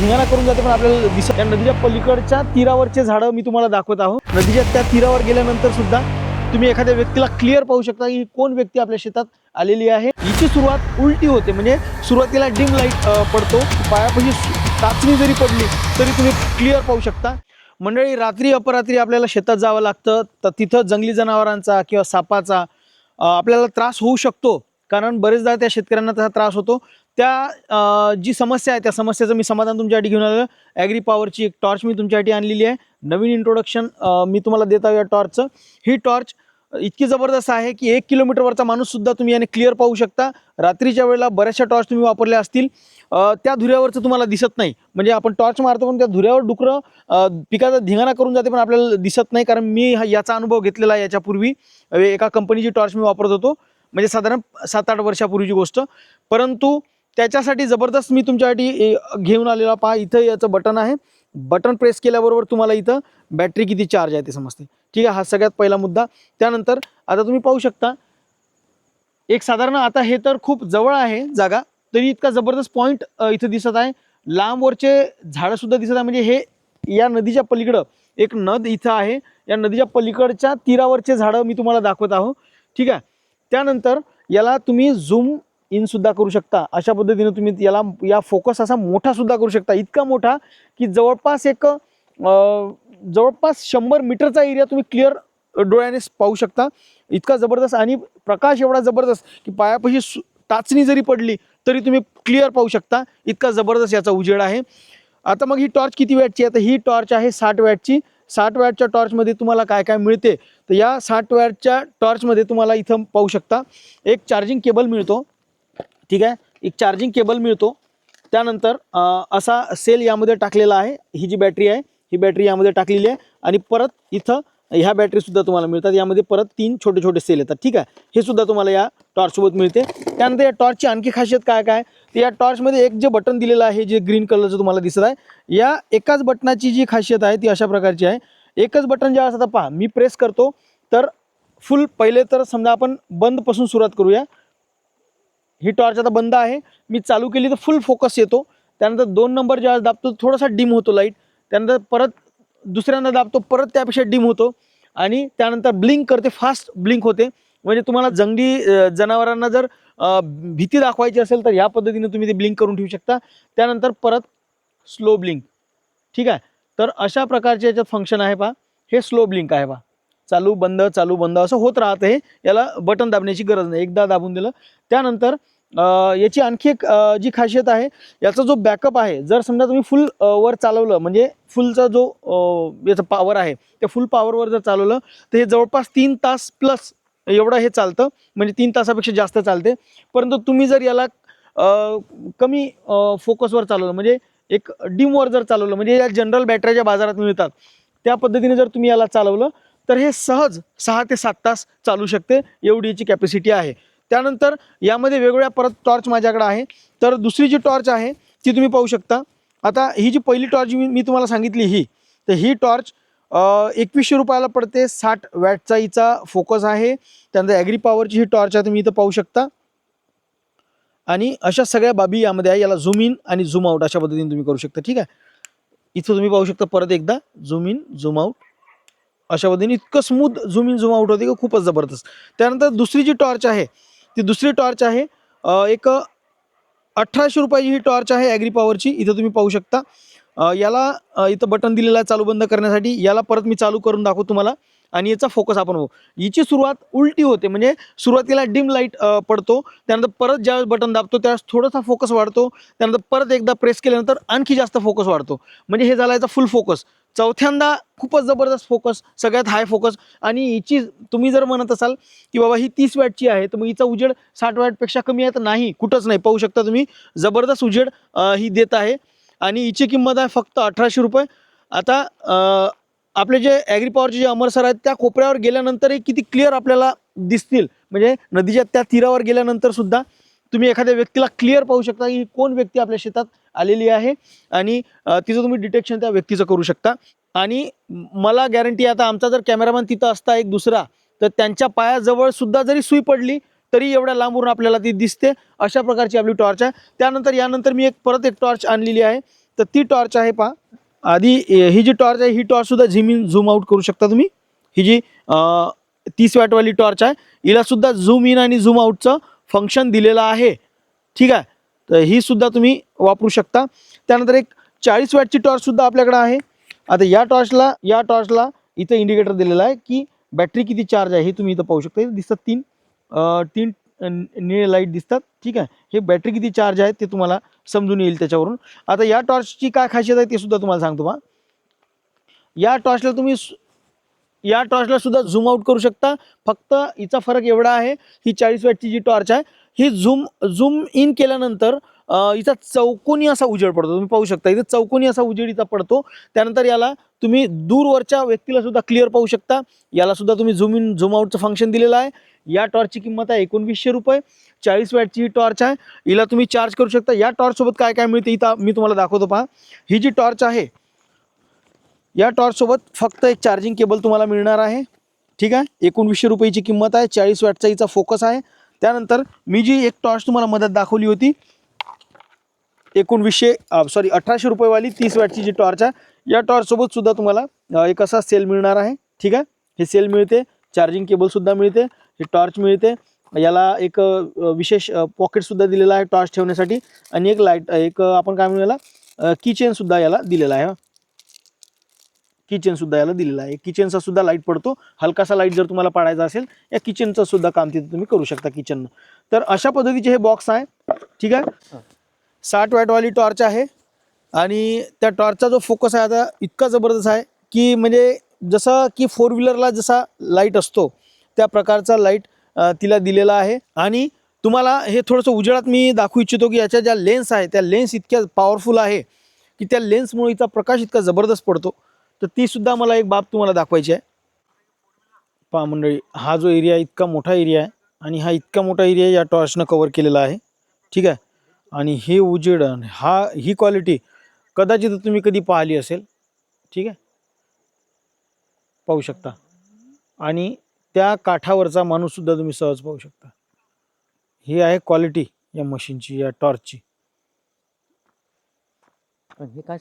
धिंगाणा करून जाते पण आपल्याला दिसत त्या नदीच्या पलीकडच्या तीरावरचे झाडं मी तुम्हाला दाखवत आहोत नदीच्या त्या तीरावर गेल्यानंतर सुद्धा तुम्ही एखाद्या व्यक्तीला क्लिअर पाहू शकता की कोण व्यक्ती आपल्या शेतात आलेली आहे. हिची सुरुवात उलटी होते म्हणजे सुरुवातीला डिम लाइट पडतो. पायापाशी चाचणी टाचणी जरी पडली तरी तुम्ही क्लिअर पाहू शकता. मंडळी रात्री अपरात्री आपल्याला शेतात जावं लागतं. तर तिथं जंगली जनावरांचा किंवा सापाचा आपल्याला त्रास होऊ शकतो. कारण बरेचदा त्या शेतकऱ्यांना त्याचा त्रास होतो. त्या जी समस्या आहे त्या समस्येचं मी समाधान तुमच्यासाठी घेऊन आलं ॲग्री पॉवरची एक टॉर्च मी तुमच्यासाठी आणलेली आहे. नवीन इंट्रोडक्शन मी तुम्हाला देत आहे या टॉर्चचं ही टॉर्च इतकी जबरदस्त आहे की एक किलोमीटरवरचा माणूससुद्धा तुम्ही याने क्लिअर पाहू शकता. रात्रीच्या वेळेला बऱ्याचशा टॉर्च तुम्ही वापरल्या असतील. त्या धुऱ्यावरचं तुम्हाला दिसत नाही. म्हणजे आपण टॉर्च मारतो पण त्या धुऱ्यावर डुकरं पिकाचा धिंगाणा करून जाते पण आपल्याला दिसत नाही. कारण मी हा- याचा अनुभव घेतलेला आहे याच्यापूर्वी. एका कंपनीची टॉर्च मी वापरत होतो. म्हणजे साधारण सात आठ वर्षापूर्वीची गोष्ट. परंतु त्याच्यासाठी जबरदस्त मी तुमच्यासाठी ए, घेऊन आलेला पहा इथं याचं बटन आहे. बटन प्रेस केल्याबरोबर तुम्हाला इथं बॅटरी किती चार्ज आहे ते समजते. ठीक आहे हा सगळ्यात पहिला मुद्दा. त्यानंतर आता तुम्ही पाहू शकता एक साधारण आता हे तर खूप जवळ आहे जागा तरी इतका जबरदस्त पॉईंट इथं दिसत आहे. लांबवरचे झाडंसुद्धा दिसत आहे. म्हणजे हे या नदीच्या पलीकडं एक नद इथं आहे. या नदीच्या पलीकडच्या तीरावरचे झाडं मी तुम्हाला दाखवत आहो. ठीक आहे. त्यानंतर याला तुम्ही झूम इन सुद्धा करू शकता. अशा पद्धतीने तुम्ही याला या फोकस असा मोठा सुद्धा करू शकता. इतका मोठा की जवळपास एक जवळपास शंभर मीटरचा एरिया तुम्ही क्लिअर डोळ्याने पाहू शकता. इतका जबरदस्त आणि प्रकाश एवढा जबरदस्त की पायापाशी सु- टाचणी जरी पडली तरी तुम्ही क्लिअर पाहू शकता. इतका जबरदस्त याचा उजेड आहे. आता मग ही टॉर्च किती वॅटची आहे? तर ही टॉर्च आहे साठ वॅटची. साठ वॅटच्या टॉर्चमध्ये तुम्हाला काय काय मिळते? तर या साठ वॅटच्या टॉर्चमध्ये तुम्हाला इथं पाहू शकता. एक चार्जिंग केबल मिळतो. ठीक आहे? एक चार्जिंग केबल मिळतो. त्यानंतर असा सेल यामध्ये टाकलेला आहे. ही जी बॅटरी आहे ही बॅटरी यामध्ये टाकलेली आहे. आणि परत इथं ह्या बॅटरीसुद्धा तुम्हाला मिळतात. यामध्ये परत तीन छोटे छोटे सेल येतात. ठीक आहे? हे सुद्धा तुम्हाला या टॉर्चसोबत मिळते. त्यानंतर या टॉर्चची आणखी खासियत काय काय? तर या टॉर्चमध्ये एक जे बटन दिलेलं आहे जे ग्रीन कलरचं तुम्हाला दिसत आहे या एकाच बटनाची जी खासियत आहे ती अशा प्रकारची आहे. एकच बटन जेव्हा आता पहा मी प्रेस करतो तर फुल पहिले तर समजा आपण बंदपासून सुरुवात करूया. ही टॉर्च आता बंद आहे. मी चालू केली तर फुल फोकस येतो. त्यानंतर दोन नंबर ज्यावेळेस दाबतो थोडासा डिम होतो लाइट त्यानंतर परत दुसऱ्यांदा दाबतो परत त्यापेक्षा डिम होतो. आणि त्यानंतर ब्लिंक करते फास्ट ब्लिंक होते. म्हणजे तुम्हाला जंगली जनावरांना जर भीती दाखवायची असेल तर ह्या पद्धतीने तुम्ही ते ब्लिंक करून ठेवू शकता. त्यानंतर परत स्लो ब्लिंक ठीक आहे? तर अशा प्रकारचे याच्यात फंक्शन आहे पहा. हे स्लो ब्लिंक आहे पहा. चालू बंद चालू बंद असं होत राहतं हे याला बटन दाबण्याची गरज नाही. एकदा दाबून दिलं. त्यानंतर याची आणखी एक जी खासियत आहे याचा जो बॅकअप आहे जर समजा तुम्ही फुल वर चालवलं म्हणजे फुलचा जो याचा पॉवर आहे त्या फुल पॉवरवर जर चालवलं तर हे जवळपास तीन तास प्लस एवढं हे चालतं. म्हणजे तीन तासापेक्षा जास्त चालते. परंतु तुम्ही जर याला कमी फोकसवर चालवलं म्हणजे एक डिमवर जर चालवलं म्हणजे या जनरल बॅटऱ्या बाजारात मिळतात त्या पद्धतीने जर तुम्ही याला चालवलं तर हे सहज सहा ते सात तास चालू शकते एवढी याची कॅपॅसिटी आहे. त्यानंतर यामध्ये वेगवेगळ्या परत टॉर्च माझ्याकडे आहे. तर दुसरी जी टॉर्च आहे ती तुम्ही पाहू शकता. आता ही जी पहिली टॉर्च मी मी तुम्हाला सांगितली ही. तर ही टॉर्च एकवीसशे रुपयाला पडते साठ वॅटचा हिचा फोकस आहे. त्यानंतर ॲग्री पॉवरची ही टॉर्च आहे तुम्ही इथं पाहू शकता. आणि अशा सगळ्या बाबी यामध्ये आहे. याला झूम इन आणि झूम आउट अशा पद्धतीने तुम्ही करू शकता. ठीक आहे? इथं तुम्ही पाहू शकता परत एकदा झूम इन झूम आउट अशा पद्धतीने इतकं smooth zoom in zoom out होते की खूपच जबरदस्त. त्यानंतर दुसरी जी टॉर्च आहे ती दुसरी टॉर्च आहे एक अठराशे रुपयाची ही टॉर्च आहे ॲग्री पॉवरची इथं तुम्ही पाहू शकता. याला इथं बटन दिलेलं आहे चालू बंद करण्यासाठी. याला परत मी चालू करून दाखवतो तुम्हाला. आणि याचा फोकस आपण होऊ हिची सुरुवात उलटी होते म्हणजे सुरुवातीला डिम लाइट पडतो त्यानंतर परत ज्यावेळेस बटन दाबतो त्यावेळेस थोडासा फोकस वाढतो त्यानंतर परत एकदा प्रेस केल्यानंतर आणखी जास्त फोकस वाढतो. म्हणजे हे झाला याचा फुल फोकस चौथ्यांदा खूपच जबरदस्त फोकस सगळ्यात हाय फोकस आणि हिची तुम्ही जर म्हणत असाल की बाबा ही तीस वॅटची आहे तर मग हिचा उजेड साठ वॅटपेक्षा कमी आहे तर नाही कुठंच नाही. पाहू शकता तुम्ही जबरदस्त उजेड ही देत आहे. आणि हिची किंमत आहे फक्त अठराशे रुपये. आता आपले जे ॲग्री पॉवरचे जे अमरसर आहेत त्या कोपऱ्यावर गेल्यानंतरही किती क्लिअर आपल्याला दिसतील. म्हणजे नदीच्या त्या तीरावर गेल्यानंतर सुद्धा तुम्ही एखाद्या व्यक्तीला क्लिअर पाहू शकता की कोण व्यक्ती आपल्या शेतात आलेली आहे आणि तिचं तुम्ही डिटेक्शन त्या व्यक्तीचं करू शकता. आणि मला गॅरंटी आता आमचा जर कॅमेरामॅन तिथं असता एक दुसरा तर त्यांच्या पायाजवळ सुद्धा जरी सुई पडली तरी एवढ्या लांबून आपल्याला ती दिसते. अशा प्रकारची आपली टॉर्च आहे. त्यानंतर यानंतर मी एक परत एक टॉर्च आणलेली आहे. तर ती टॉर्च आहे पहा. आधी ए, ही जी टॉर्च आहे ही टॉर्चसुद्धा झिम इन झूम आउट करू शकता तुम्ही. ही जी तीस वॅटवाली टॉर्च आहे हिलासुद्धा झूम इन आणि झूम आउटचं फंक्शन दिलेलं आहे. ठीक आहे? तर ही सुद्धा तुम्ही वापरू शकता. त्यानंतर एक चाळीस वॅटची टॉर्चसुद्धा आपल्याकडं आपल्याकडे आहे. आता या टॉर्चला या टॉर्चला इथं इंडिकेटर दिलेला आहे की बॅटरी किती चार्ज आहे हे तुम्ही इथं पाहू शकता. दिसतात तीन तीन निळे लाइट दिसतात. ठीक आहे? हे बॅटरी किती चार्ज आहे ते तुम्हाला समजून येईल त्याच्यावरून. आता या टॉर्चची काय खासियत आहे ते सुद्धा तुम्हाला सांगतो बा. या टॉर्चला तुम्ही या टॉर्चला सुद्धा झूम आउट करू शकता. फक्त हिचा फरक एवढा आहे ही चाळीस वॅटची जी टॉर्च आहे ही झूम झूम इन केल्यानंतर हिचा चौकोनी असा उजेड पडतो. तुम्ही पाहू शकता इथे चौकोनी असा उजेड हिचा पडतो. त्यानंतर याला तुम्ही दूरवरच्या व्यक्तीला सुद्धा क्लिअर पाहू शकता. याला सुद्धा तुम्ही झूम इन झूम आउटचं फंक्शन दिलेलं आहे. या टॉर्चची किंमत आहे एकोणवीसशे रुपये. चाळीस वॅटची ही टॉर्च आहे. हिला तुम्ही चार्ज करू शकता. या टॉर्चसोबत काय काय मिळते इथं मी तुम्हाला दाखवतो पहा. ही जी टॉर्च आहे या टॉर्चसोबत फक्त एक चार्जिंग केबल तुम्हाला मिळणार आहे. ठीक आहे? एकोणवीसशे रुपयाची किंमत आहे. चाळीस वॅटचा हिचा फोकस आहे. त्यानंतर मी जी एक टॉर्च तुम्हाला मदत दाखवली होती एकोणवीसशे सॉरी अठराशे रुपयेवाली तीस वॅटची जी टॉर्च आहे या टॉर्चसोबत सुद्धा तुम्हाला एक असा सेल मिळणार आहे. ठीक आहे? हे सेल मिळते चार्जिंग केबलसुद्धा मिळते हे टॉर्च मिळते. याला एक विशेष पॉकेटसुद्धा दिलेला आहे टॉर्च ठेवण्यासाठी आणि एक लाइट एक आपण काय म्हणूयाला किचेनसुद्धा याला दिलेला आहे किचन सुद्धा याला दिलेला आहे. किचनचा सुद्धा लाइट पडतो. हलकासा लाइट जर तुम्हाला पाडायचा असेल या किचनचं सुद्धा काम तिथे तुम्ही करू शकता किचननं तर अशा पद्धतीचे हे बॉक्स आहे. ठीक आहे? साठ वॅटवाली टॉर्च आहे. आणि त्या टॉर्चचा जो फोकस आहे आता इतका जबरदस्त आहे की म्हणजे जसं की फोर व्हीलरला जसा लाइट असतो त्या प्रकारचा लाइट तिला दिलेला आहे. आणि तुम्हाला हे थोडंसं उजेडात मी दाखवू इच्छितो की याच्या ज्या लेन्स आहे त्या लेन्स इतक्या पॉवरफुल आहे की त्या लेन्समुळे इथं प्रकाश इतका जबरदस्त पडतो. तर तीसुद्धा मला एक बाब तुम्हाला दाखवायची आहे. पहा मंडळी हा जो एरिया इतका मोठा एरिया आहे आणि हा इतका मोठा एरिया या टॉर्चनं कवर केलेला आहे. ठीक आहे? आणि हे उजेड हा ही क्वालिटी कदाचित तुम्ही कधी पाहिली असेल. ठीक आहे? पाहू शकता. आणि त्या काठावरचा माणूससुद्धा तुम्ही सहज पाहू शकता. ही आहे क्वालिटी या मशीनची या टॉर्चची पण हे काय